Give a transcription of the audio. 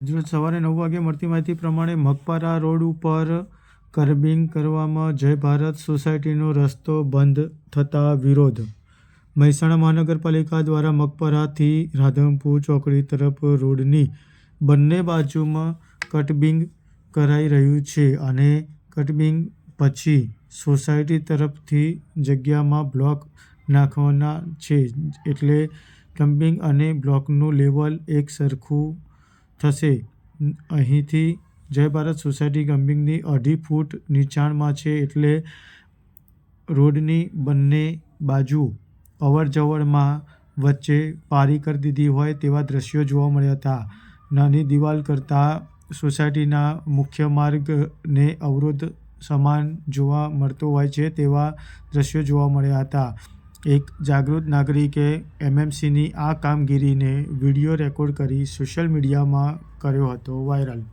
રોજ સવારે નવ વાગે મળતી માહિતી પ્રમાણે મગપારા રોડ ઉપર કર્બિંગ કરવામાં જય ભારત સોસાયટીનો રસ્તો બંધ થતાં વિરોધ. મહેસાણા મહાનગરપાલિકા દ્વારા મગપરાથી રાધનપુર ચોકડી તરફ રોડની બંને બાજુમાં કટબિંગ કરાઈ રહ્યું છે અને કટબિંગ પછી સોસાયટી તરફથી જગ્યામાં બ્લોક નાખવાના છે. એટલે કમ્બિંગ અને બ્લોકનું લેવલ એક સરખું થશે. અહીંથી જય ભારત સોસાયટી ગમ્બિંગની અઢી ફૂટ નીચાણમાં છે એટલે રોડની બંને બાજુ અવર જવરમાં વચ્ચે પારી કરી દીધી હોય તેવા દૃશ્યો જોવા મળ્યા હતા. નાની દિવાલ કરતાં સોસાયટીના મુખ્ય માર્ગને અવરોધ સમાન જોવા મળતો હોય છે તેવા દૃશ્યો જોવા મળ્યા હતા. એક જાગૃત નાગરિકે એમએમસીની આ કામગીરીને વીડિયો રેકોર્ડ કરી સોશિયલ મીડિયામાં કર્યો હતો વાયરલ.